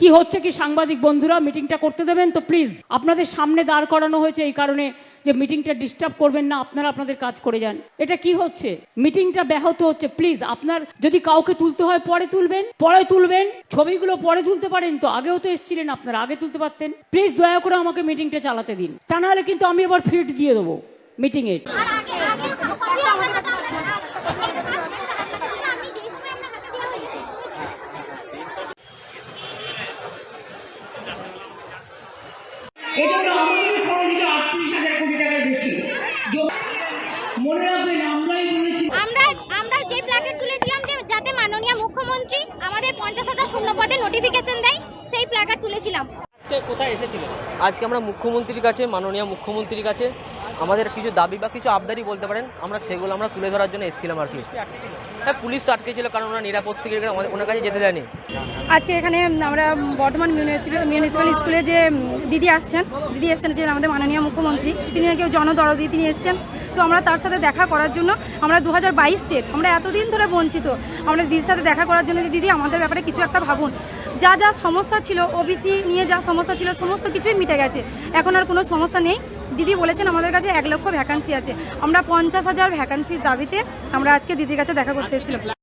কি হচ্ছে কি সাংবাদিক বন্ধুরা, মিটিংটা করতে দেবেন তো প্লিজ আপনাদের সামনে দাঁড় করানো হয়েছে এই কারণে যে মিটিংটা ডিস্টার্ব করবেন না, আপনারা আপনাদের কাজ করে যান। এটা কি হচ্ছে? মিটিংটা ব্যাহত হচ্ছে প্লিজ আপনার যদি কাউকে তুলতে হয়, পরে তুলবেন পরে তুলবেন। ছবিগুলো পরে তুলতে পারেন তো, আগেও তো এসেছিলেন আপনারা, আগে তুলতে পারতেন। প্লিজ দয়া করে আমাকে মিটিংটা চালাতে দিন। তা নাহলে কিন্তু আমি এবার ফিড দিয়ে দেবো মিটিং এর আর আগে আগে কপি আমার কাছে আছে না আমি যেই সময় আপনার হাতে দেওয়া হয়েছে সেই সময় দেওয়া হয়েছে। এটা আমাদের খরচ ছিল আটত্রিশ হাজার কোটি টাকার বেশি। মনে রাখবেন আমরাই বলেছি আমরা আমরা যে প্ল্যাকেট তুলেছিলাম যে যাতে মাননীয় মুখ্যমন্ত্রী আমাদের পঞ্চাশ হাজার শূন্য পদে নোটিফিকেশন দেয় সেই প্ল্যাকার্ড তুলেছিলাম। আজকে আমরা মুখ্যমন্ত্রীর কাছে মাননীয় মুখ্যমন্ত্রীর কাছে আমাদের কিছু দাবি বা কিছু আবদারি বলতে পারেন আমরা সেগুলো আমরা তুলে ধরার জন্য এসেছিলাম আর কি। হ্যাঁ পুলিশ তো আটকে ছিল কারণ ওরা নিরাপদ থেকে আমাদের ওনার কাছে যেতে দেয়নি। আজকে এখানে আমরা বর্তমান মিউনিসিপ্যাল মিউনিসিপ্যাল স্কুলে যে দিদি আসছেন দিদি এসছেন যে আমাদের মাননীয় মুখ্যমন্ত্রী। তিনি নাকি জনদরদি তিনি এসছেন। তো আমরা তার সাথে দেখা করার জন্য আমরা দু হাজার বাইশ স্টেট আমরা এতদিন ধরে বঞ্চিত। আমরা দিদির সাথে দেখা করার জন্য দিদি আমাদের ব্যাপারে কিছু একটা ভাবুন। যা যা সমস্যা ছিল ওবিসি নিয়ে যা সমস্যা ছিল, সমস্ত কিছুই মিটে গেছে। এখন আর কোনো সমস্যা নেই। দিদি বলেছেন আমাদের কাছে এক লক্ষ ভ্যাকান্সি আছে। আমরা পঞ্চাশ হাজার ভ্যাকান্সির দাবিতে আমরা আজকে দিদির কাছে দেখা করতে এসেছিলাম।